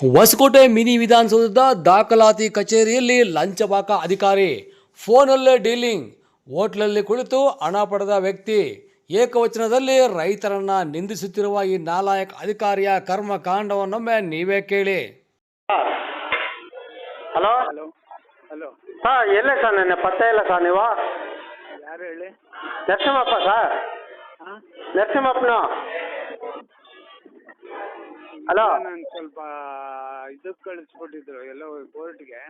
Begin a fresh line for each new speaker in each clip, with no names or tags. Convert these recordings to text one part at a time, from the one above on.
Hosakote mini ವಿಧಾನಸೌಧದ ದಾಖಲಾತಿ ಕಚೇರಿಯಲ್ಲಿ ಲಂಚಬಾಕ ಅಧಿಕಾರಿ ಫೋನಲ್ಲೇ ಡೀಲಿಂಗ್ ಹೋಟ್ಲಲ್ಲಿ ಕುಳಿತು ಹಣ ಪಡೆದ ವ್ಯಕ್ತಿ ಏಕವಚನದಲ್ಲಿ ರೈತರನ್ನ ನಿಂದಿಸುತ್ತಿರುವ ಈ ನಾಲಾಯಕ ಅಧಿಕಾರಿಯ ಕರ್ಮಕಾಂಡವನ್ನೊಮ್ಮೆ ನೀವೇ ಕೇಳಿ.
ಹಲೋ?
ಹಲೋ. ಹಲೋ.
ಸರ್ ಎಲ್ಲೇ ಸರ್ ನೆನ್ನೆ? ಪತ್ತೆ ಇಲ್ಲ ಸರ್ ನೀವು?
ಯಾರು ಹೇಳಿ?
ನರಸಿಂಹಪ್ಪ ಸರ್? ನರಸಿಂಹಪ್ಪನ? ಹಲೋ
ನಾನು ಸ್ವಲ್ಪ ಇದಕ್ಕೆ ಕಳಿಸ್ಬಿಟ್ಟಿದ್ರು ಎಲ್ಲೋ ಕೋರ್ಟ್ಗೆ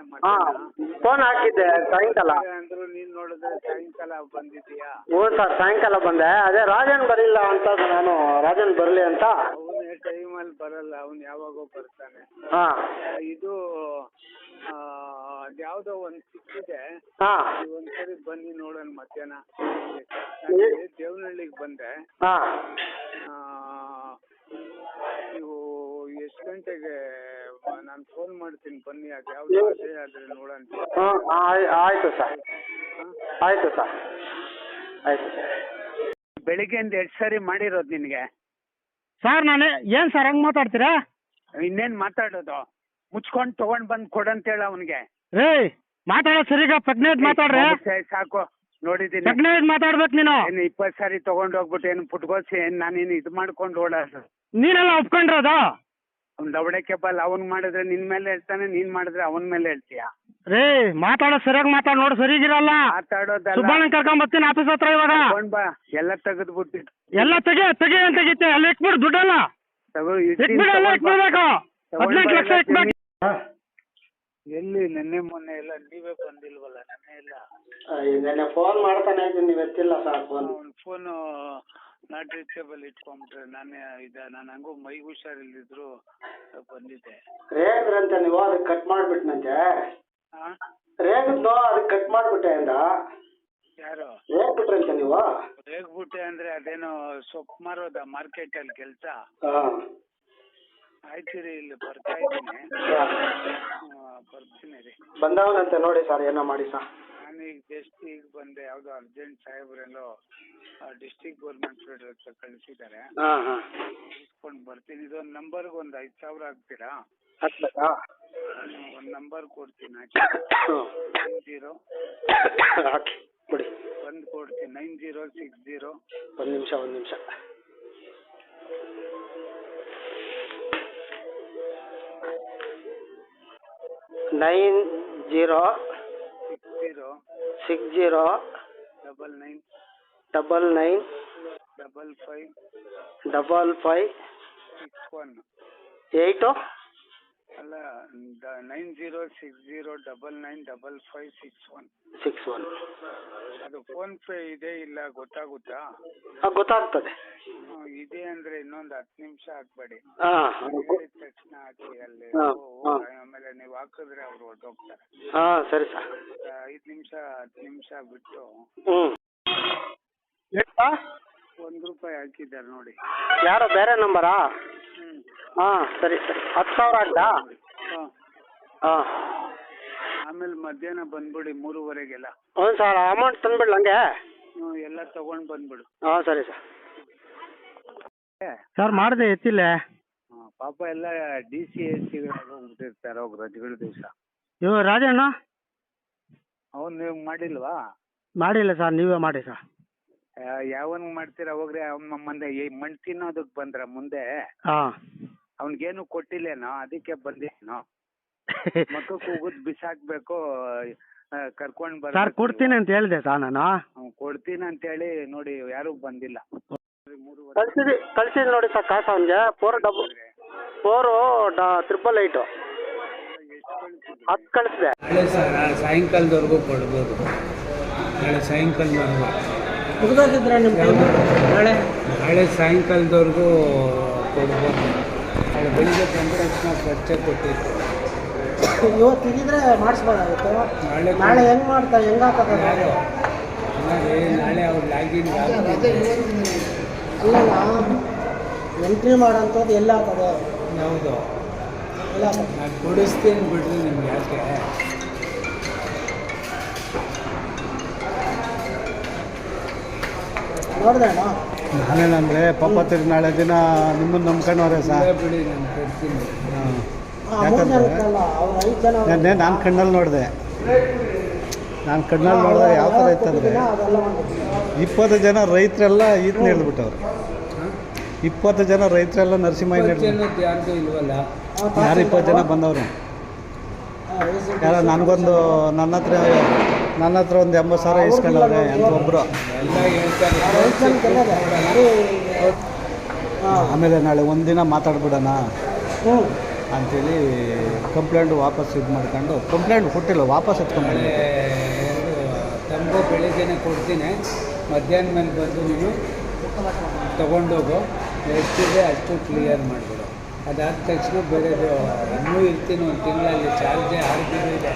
ಫೋನ್ ಹಾಕಿದ್ದೆ ಸಾಯಂಕಾಲ.
ಅಂದ್ರು ನೀನ್ ನೋಡಿದ್ರೆ ಸಾಯಂಕಾಲ ಬಂದಿದ್ದೀಯಾ
ಓ ಸರ್ ಸಾಯಂಕಾಲ ಬಂದೆ. ಅದೇ ರಾಜನ್ ಬರಲಿಲ್ಲ ಅಂತ ನಾನು ರಾಜನ್ ಬರಲಿ ಅಂತ.
ಟೈಮ್ ಅಲ್ಲಿ ಬರಲ್ಲ ಅವನು ಯಾವಾಗೋ ಬರ್ತಾನೆ.
ಹಾಂ.
ಇದು ಯಾವ್ದೋ ಒಂದ್ ಸಿಕ್ಕಿದೆ.
ಹಾಂ.
ಒಂದ್ಸರಿ ಬನ್ನಿ ನೋಡೋಣ ಮಧ್ಯಾಹ್ನ. ದೇವನಹಳ್ಳಿಗೆ ಬಂದೆ.
ಹಾಂ.
ಎಷ್ಟು ಗಂಟೆಗೆ ನಾನು ಫೋನ್ ಮಾಡ್ತೀನಿ ಬನ್ನಿ ಅದು ಯಾವ್ದು ಅದೇ ಆದ್ರೆ ನೋಡೋಣ
ಆಯ್ತು ಆಯಿತು ಸರ್ ಆಯಿತು ಸರ್ ಆಯಿತು. ಸರ್
ಬೆಳಿಗ್ಗೆಯಿಂದ ಎಷ್ಟು ಸರಿ ಮಾಡಿರೋದು ನಿನಗೆ.
ಸರ್ ನಾನು ಏನು ಸರ್ ಹಂಗ್ ಮಾತಾಡ್ತೀರಾ?
ಇನ್ನೇನು ಮಾತಾಡೋದು? ಮುಚ್ಕೊಂಡು ತಗೊಂಡ್ ಬಂದು ಕೊಡಂತೇಳ ಅವನಿಗೆ.
ಏಯ್ ಮಾತಾಡೋ ಸರಿಗ? ಪ್ರೆಗ್ನೆಂಟ್ ಮಾತಾಡ್ರಿ?
ಸಾಕು. ನೋಡಿದೀನಿ
ಪ್ರೆಗ್ನೆಂಟ್ ಮಾತಾಡ್ಬೇಕು ನೀನು.
ಏನು ಇಪ್ಪತ್ತು ಸಾರಿ ತಗೊಂಡ್ ಹೋಗ್ಬಿಟ್ಟು ಏನು ಪುಟ್ಕೋಸಿ ಏನು ನಾನೇನು ಇದು ಮಾಡ್ಕೊಂಡು ಓಡಾಡ್ದು.
ನೀನೆಲ್ಲ ಒಪ್ಕೊಂಡ್ರದು?
ಅವ್ನು ದವಡಕ್ಕೆ ಬಲ್ ಅವನ್ ಮಾಡಿದ್ರೆ ನಿನ್ ಮೇಲೆ ಹೇಳ್ತಾನೆ ನೀನ್ ಮಾಡಿದ್ರೆ ಅವನ್ ಮೇಲೆ ಹೇಳ್ತೀಯ?
ರೇ ಮಾತಾಡೋ ಸರಿಯಾಗಿ ಮಾತಾಡ್ ನೋಡ್ ಸರಿಗಿರಲ್ಲ
ಮಾತಾಡೋದಲ್ಲ.
ಸುಬ್ಬಣ್ಣ ಕರ್ಕೊಂಡ್ ಬರ್ತೀನಿ ಆಫೀಸ್ ಹತ್ರ ಇವಾಗ.
ತಗೊಂಡ್ ಬಾ ಎಲ್ಲ ತೆಗೆದು ಬಿಟ್ಟಿ
ಎಲ್ಲ ತೆಗೆ ತೆಗೆ ಅಂತ ತೆಗಿತೆ ಅಲ್ಲಿ ಇಟ್ಬಿಡು ದುಡ್ಡಲ್ಲ.
ತಗೋ
ಇಟ್ಬಿಡು ಎಲ್ಲ ಇಟ್ಬಿಡ್ಬೇಕು. ಹದಿನೆಂಟು ಲಕ್ಷ ಇಟ್ಬೇಕು
ಎಲ್ಲಿ ನಿನ್ನೆ ಮೊನ್ನೆ ಎಲ್ಲ ನೀವೇ ಬಂದಿಲ್ವಲ್ಲ ನೆನ್ನೆ ಇಲ್ಲ.
ನೆನ್ನೆ ಫೋನ್ ಮಾಡ್ತಾನೆ ಇದ್ದೀನಿ ನೀವು ಎತ್ತಿಲ್ಲ sir phone
phone not reachable ಇಟ್ಕೊಂಡ್ರೆ ನಾನೇ ಇದ ನಾನು ಹಂಗೂ ಮೈಗೆ ಹುಷಾರಿಲ್ದಿದ್ರು ಬಂದಿದ್ದೆ.
ಅಂತ ನೀವು ಅದಕ್ಕೆ ಕಟ್ ಮಾಡಿಬಿಟ್ನಂತೆ
ಹಾ?
ರೇಗದ್ನೋ ಅದಕ್ಕೆ ಕಟ್ ಮಾಡ್ಬಿಟ್ಟೆ ಅಂದ?
ಯಾರು?
ರೇಗ್ಬಿಟ್ರಂತೆ ನೀವು?
ರೇಗ್ಬಿಟ್ಟೆ ಅಂದ್ರೆ ಅದೇನೋ ಸೊಪ್ಪು ಮಾರೋದ ಮಾರ್ಕೆಟ್ ಅಲ್ಲಿ ಕೆಲಸ?
ಹಾಂ.
ಆಯ್ತು ರೀ ಇಲ್ಲಿ ಬರ್ತಾ ಇದ್ದೀನಿ. ಆ, ಬರ್ತೀನಿ ರೀ
ಬಂದವನಂತೆ ನೋಡಿ ಸರ್ ಏನೋ ಮಾಡಿ ಸರ್.
ನಾನು ಈಗ ಜಸ್ಟ್ ಈಗ ಬಂದೆ ಯಾವುದೋ ಅರ್ಜೆಂಟ್ ಸಾಹೇಬ್ರೆಲ್ಲೋ ಡಿಸ್ಟಿಕ್ ಗೌರ್ಮೆಂಟ್ ಫೀಲ್ಡ್ ಹತ್ರ ಕಳಿಸಿದ್ದಾರೆ
ಹಾ ಹಾ.
ಇಸ್ಕೊಂಡು ಬರ್ತೀನಿ. ಇದೊಂದು ನಂಬರ್ಗೆ ಒಂದು ಐದು ಸಾವಿರ ಹಾಕ್ತೀರಾ?
ಒಂದ್
ಒಂದು ನಂಬರ್ ಕೊಡ್ತೀನಿ ಹಾಕಿ. ನೈನ್ ಜೀರೋ
ಹಾಕಿ ಕೊಡಿ.
ಕೊಡ್ತೀನಿ. ನೈನ್ ಜೀರೋ ಸಿಕ್ಸ್ ಜೀರೋ
ಒಂದು ನಿಮಿಷ ಒಂದು ನಿಮಿಷ. Nine zero
six zero
six zero
double nine
double nine
double five
double five
six one.
Eight?
ಅಲ್ಲ nine zero six zero double nine double five six one.
Six one.
ಅದು PhonePe ಇದೆ ಇಲ್ಲ ಗೊತ್ತಾಗುತ್ತಾ?
ಗೊತ್ತಾಗ್ತದೆ.
ಇದೆ ಅಂದ್ರೆ ಇನ್ನೊಂದು ಹತ್ತು ನಿಮಿಷ ಹಾಕ್ಬೇಡಿ ತಕ್ಷಣ ಹಾಕಿ ಅಲ್ಲಿ. ಆಮೇಲೆ ನೀವು ಹಾಕಿದ್ರೆ ಅವ್ರು ಹೊರಟೋಗ್ತಾರೆ.
ಹಾಂ ಸರಿ ಸರ್.
ನಿಮಿಷ ಹತ್ತು ನಿಮಿಷ ಬಿಟ್ಟು
ಹ್ಮ್. ಎಷ್ಟು
ಒಂದು ರೂಪಾಯಿ ಹಾಕಿದ್ದಾರೆ ನೋಡಿ.
ಯಾರೋ ಬೇರೆ ನಂಬರಾ
ಹಾ
ಹಾಂ ಸರಿ ಸರಿ. ಹತ್ತು ಸಾವಿರ ಆಗ್ತಾ?
ಹಾಂ.
ಹಾ.
ಆಮೇಲೆ ಮಧ್ಯಾಹ್ನ ಬಂದ್ಬಿಡಿ ಮೂರುವರೆಗೆಲ್ಲ.
ಹ್ಞೂ ಸರ್ ಅಮೌಂಟ್ ತಂದ್ಬಿಡ್ಲ ಹಂಗೆ?
ಎಲ್ಲ ತಗೊಂಡ್ ಬಂದ್ಬಿಡು.
ಹಾ ಸರಿ ಸರ್.
ಸರ್ ಮಾಡಿದೆ ಎತ್ತಿಲ್ಲ?
ಹಾಂ ಪಾಪ ಎಲ್ಲ ಡಿ ಸಿ ಎಸ್ ಸಿಗಳಾಗೋಗ್ಬಿಟ್ಟಿರ್ತಾರೆ ಅವ್ರು ರಜೆಗಳ ದಿವಸ.
ಇವ ರಾಜಣ್ಣ?
ಅವ್ನು ನೀವು ಮಾಡಿಲ್ವಾ?
ಮಾಡಿಲ್ಲ ಸರ್ ನೀವೇ ಮಾಡಿ ಸರ್.
ಯಾವನ್ ಮಾಡ್ತೀರಾ ಹೋಗ್ರಿ ಅವ್ನ ಮುಂದೆ ಈ ಮಣ್ ತಿನ್ನೋದಕ್ ಬಂದ್ರ ಮುಂದೆ
ಹಾಂ.
ಅವ್ನಿಗೇನು ಕೊಟ್ಟಿಲ್ಲೇನೋ ಅದಕ್ಕೆ ಬಂದೇನೋ ಮಕ್ಕಕ್ಕೆ ಕೂಗುದ್ ಬಿಸಾಕ್ಬೇಕು ಕರ್ಕೊಂಡ್ ಬರ
ಸರ್ ಕೊಡ್ತೀನಿ ಅಂತ ಹೇಳಿದೆ ಸರ್ ನಾನು.
ಕೊಡ್ತೀನಿ ಅಂತ ಹೇಳಿ ನೋಡಿ ಯಾರು ಬಂದಿಲ್ಲ.
ಕಳ್ಸಿದಿ ಕಳ್ಸಿದ್ ನೋಡಿ ಸರ್ ಕಾಸು ಅವನಿಗೆ. ಫೋರ್ ಡಬಲ್ ಫೋರು ಡ ತ್ರಿಬಲ್ ಏಯ್ಟು? ಹತ್ತು ಕಳಿಸಿದೆ.
ನಾಳೆ ಸಾಯಂಕಾಲದವರೆಗೂ ಕೊಡ್ಬೋದು. ನಾಳೆ ಸಾಯಂಕಾಲದವರೆಗೂ
ನಾಳೆ.
ನಾಳೆ? ಸಾಯಂಕಾಲದವರೆಗೂ ಕೊಡ್ಬೋದು. ನಾಳೆ ಬೆಳಿಗ್ಗೆ ತಕ್ಷಣ ಖರ್ಚೆ ಕೊಟ್ಟಿತ್ತು
ಇವತ್ತು ಇದ್ರೆ ಮಾಡಿಸ್ಬೋದಾಗಿತ್ತು
ನಾಳೆ
ನಾಳೆ ಹೆಂಗ್ ಮಾಡ್ತಾ ಹೆಂಗ್ ಹಾಕೋದು
ಯಾರು. ನಾಳೆ ನಾಳೆ ಅವ್ರು ಲಾಗಿನ್
ಅಲ್ಲ ಎಂಟ್ರಿ ಮಾಡೋಂಥದ್ದು ಎಲ್ಲ ಆಗ್ತದೆ.
ಯಾವುದು?
ಹಾಕೋದು
ನಾನು ಕೊಡಿಸ್ತೀನಿ ಬಿಡ್ರಿ ನಿಮ್ಗೆ ಯಾಕೆ?
ಪಾಪ ತಿರ್ಗಿ ನಾಳೆ ದಿನ ನಿಮ್ಮನ್ನ ನಂಬ್ಕೊಂಡವ್ರೆ ಸರ್
ನಾನ್ ಬಿಡಿ ನಾನು ಕೊಡ್ತೀನಿ.
ಹಾಂ
ಆ ಮೂರು ಜನಕ್ಕಲ್ಲ ಅವ್ರು ಐದು ಜನ
ನೆನ್ನೆ ನಾನು ಕಣ್ಣಲ್ಲಿ ನೋಡಿದೆ. ನಾನು ಕಣ್ಣಲ್ಲಿ ನೋಡಿದೆ ಯಾವ ಥರ ಇತ್ತಂದ್ರೆ. ಇಪ್ಪತ್ತು ಜನ ರೈತರೆಲ್ಲ ಈತನ ಹಿಡಿದ್ಬಿಟ್ಟವ್ರು. ಇಪ್ಪತ್ತು ಜನ ರೈತರೆಲ್ಲ
ನರಸಿಂಹ ಇಲ್ವಲ್ಲ?
ಯಾರು ಇಪ್ಪತ್ತು ಜನ ಬಂದವರು? ಯಾರ ನನಗೊಂದು ನನ್ನ ಹತ್ರ ನನ್ನ ಹತ್ರ ಒಂದು ಎಂಬತ್ತು ಸಾವಿರ ಇಸ್ಕೊಂಡವ್ರೆ ಅಂತ ಒಬ್ಬರು ಆಮೇಲೆ ನಾಳೆ ಒಂದಿನ ಮಾತಾಡ್ಬಿಡೋಣ ಅಂಥೇಳಿ ಕಂಪ್ಲೇಂಟ್ ವಾಪಸ್ ಇದು ಮಾಡ್ಕೊಂಡು ಕಂಪ್ಲೇಂಟ್ ಕೊಟ್ಟಿಲ್ಲ ವಾಪಸ್ ಎತ್ಕೊಂಡ್ಬಂದು
ತಂಬು ಬೆಳಿಗ್ಗೆನೆ ಕೊಡ್ತೀನಿ, ಮಧ್ಯಾಹ್ನ ಮೇಲೆ ಬಂದು ನೀನು ತಗೊಂಡೋಗು, ಎಷ್ಟಿದೆ ಅಷ್ಟು ಕ್ಲಿಯರ್ ಮಾಡಿಬಿಡು ಅದಾದ ತಕ್ಷಣ ಬೇರೆ ಇನ್ನೂ ಇರ್ತೀನಿ ಒಂದು ತಿಂಗಳಲ್ಲಿ ಚಾರ್ಜೆ ಆರು ತಿಂಗಳು ಇದೆ.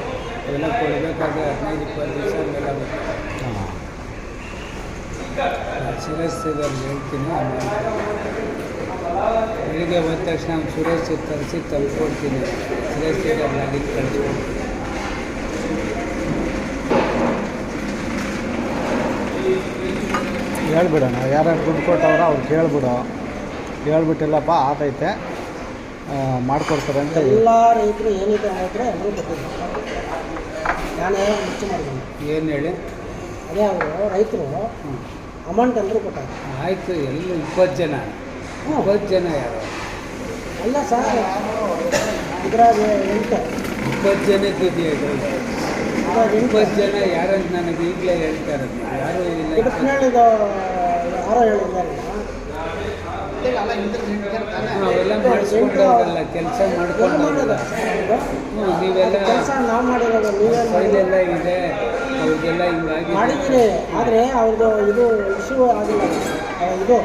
ಎಲ್ಲ ಕೊಡಬೇಕಾದ್ರೆ ಹದಿನೈದು ಇಪ್ಪತ್ತು ದಿವಸ ಮೇಲೆ ಆಗುತ್ತೆ. ಶಿರಸ್ತಿದಲ್ಲಿ ಹೇಳ್ತೀನಿ ಬೆಳಿಗ್ಗೆ ಹೋದ ತಕ್ಷಣ ನಾನು ಸುರೇಶ್ ತರಿಸಿ ತಲ್ಕೊಡ್ತೀನಿ. ಶಿರಸ್ತಿದಲ್ಲಿ ಮಾಡಿ ಕಳಿಸ್ಕೊಡ್ತೀನಿ.
ಹೇಳ್ಬಿಡೋಣ ಯಾರು ದುಡ್ಡು ಕೊಟ್ಟವ್ರ ಅವ್ರು ಕೇಳ್ಬಿಡು. ಹೇಳ್ಬಿಟ್ಟಿಲ್ಲಪ್ಪ ಆತೈತೆ. ಮಾಡ್ಕೊಡ್ತಾರೆ ಅಂತ
ಎಲ್ಲ ರೈತರು ಏನಿದೆ ಅಂದರೆ ಎಲ್ಲರೂ ನಾನು ಮುಚ್ಚು ಮಾಡಿದ್ದೀನಿ.
ಏನು ಹೇಳಿ?
ಅದೇ ಅವರು ರೈತರು ಅಮೌಂಟ್ ಎಲ್ಲರೂ ಕೊಟ್ಟಾರೆ
ಆಯಿತು ಎಲ್ಲ ಇಪ್ಪತ್ತು ಜನ? ಇಪ್ಪತ್ತು ಜನ ಯಾರು?
ಅಲ್ಲ ಸರ್ ಇದ್ರಾಗ ಎಂಟು.
ಇಪ್ಪತ್ತು
ಜನ ಎಂಟು.
ಇಪ್ಪತ್ತು ಜನ ಯಾರಂತ ನನಗೆ ಈಗಲೇ ಹೇಳ್ತಾರೆ ಯಾರು ಇಲ್ಲ
ಕಿಡಕ್ನಳ್ಳಿದ ಯಾರೋ ಹೇಳಿದ್ದಾರೆ.
ಅವೆಲ್ಲ ಮಾಡಿಸ್ಕೊಂಡವ್ರಲ್ಲ ಕೆಲಸ ಮಾಡ್ಕೊಂಡು ಹ್ಞೂ ನೀವೆಲ್ಲ.
ಕೆಲಸ ನಾವು ಮಾಡಿರೋದು ನೀವು
ಫೈಲೆಲ್ಲ ಇದೆ. ಅವ್ರಿಗೆಲ್ಲ ಹಿಂಗಾಗಿ
ಮಾಡಿದ್ದೀರಿ ಆದರೆ ಅವ್ರದ್ದು ಇದು ಇಶ್ಯೂ ಆಗಿಲ್ಲ. ಇದು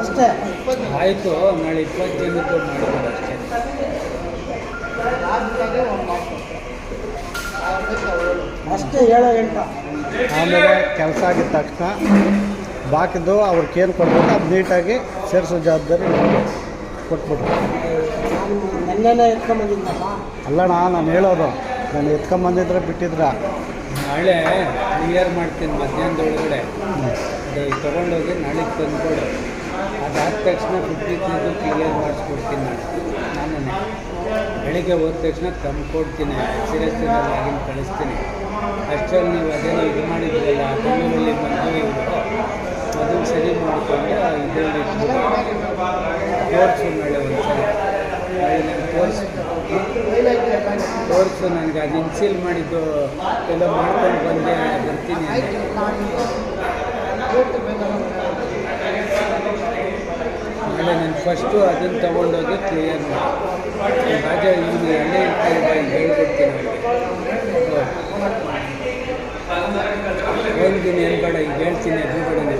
ಅಷ್ಟೇ.
ಆಯಿತು ನಾಳೆ ಇಪ್ಪತ್ತು ಜನಕ್ಕೆ ಮಾಡಿಬಿಡು ಅಷ್ಟೇ.
ಅಷ್ಟೇ ಹೇಳೋ ಎಂಟು
ಆಮೇಲೆ ಕೆಲಸ ಆಗಿದ ತಕ್ಷಣ ಬಾಕಿದ್ದು ಅವ್ರಿಗೆ ಏನು ಕೊಡ್ಬೇಕು ಅದು ನೀಟಾಗಿ ಸೇರಿಸೋ ಜವಾಬ್ದಾರಿ ಕೊಟ್ಬಿಟ್ರು.
ನಾನು ನೆನ್ನೆನೇ
ಅಲ್ಲಣ್ಣ ನಾನು ಹೇಳೋದು ನಾನು ಎತ್ಕೊಂಬಂದಿದ್ರೆ ಬಿಟ್ಟಿದ್ರ.
ನಾಳೆ ಕ್ಲಿಯರ್ ಮಾಡ್ತೀನಿ ಮಧ್ಯಾಹ್ನದೊಳಗಡೆ. ಅದು ತೊಗೊಂಡೋಗಿ ನಾಳೆ ತಂದುಕೊಡು. ಅದಾದ ತಕ್ಷಣ ಬಿಟ್ಟಿದ್ದು ಕ್ಲಿಯರ್ ಮಾಡಿಸ್ಕೊಡ್ತೀನಿ ನಾನು. ನಾನು ಬೆಳಿಗ್ಗೆ ಹೋದ ತಕ್ಷಣ ತಂದ್ಕೊಡ್ತೀನಿ. ಸೀರಿಯಸ್ ಆಗಿನ ಕಳಿಸ್ತೀನಿ. ಅಷ್ಟರಲ್ಲಿ ನೀವು ಅದೇನೋ ಇದು ಮಾಡಿದ್ರಲ್ಲ ಬೆಂಗಳೂರಲ್ಲಿ ಬಂದು ಇವರು ತೋರಿಸು ನನಗೆ ಅದು ಇನ್ಸೀಲ್ ಮಾಡಿದ್ದು, ಎಲ್ಲ ಮಾಡ್ಕೊಂಡು ಬಂದೆ, ಬರ್ತೀನಿ ಆಮೇಲೆ ನಾನು ಫಸ್ಟು ಅದನ್ನು ತೊಗೊಂಡೋಗಿ ಕ್ಲಿಯರ್ ರಾಜ ಇಲ್ಲಿ ಎಲ್ಲೇ ಇಲ್ಲಿ ಹೇಳ್ಬಿಡ್ತೀನಿ ಅವ್ರಿಗೆ ಒಂದು ದಿನ ಏನು ಬೇಡ ಈಗ ಹೇಳ್ತೀನಿ ಎದುರುಗಡೆ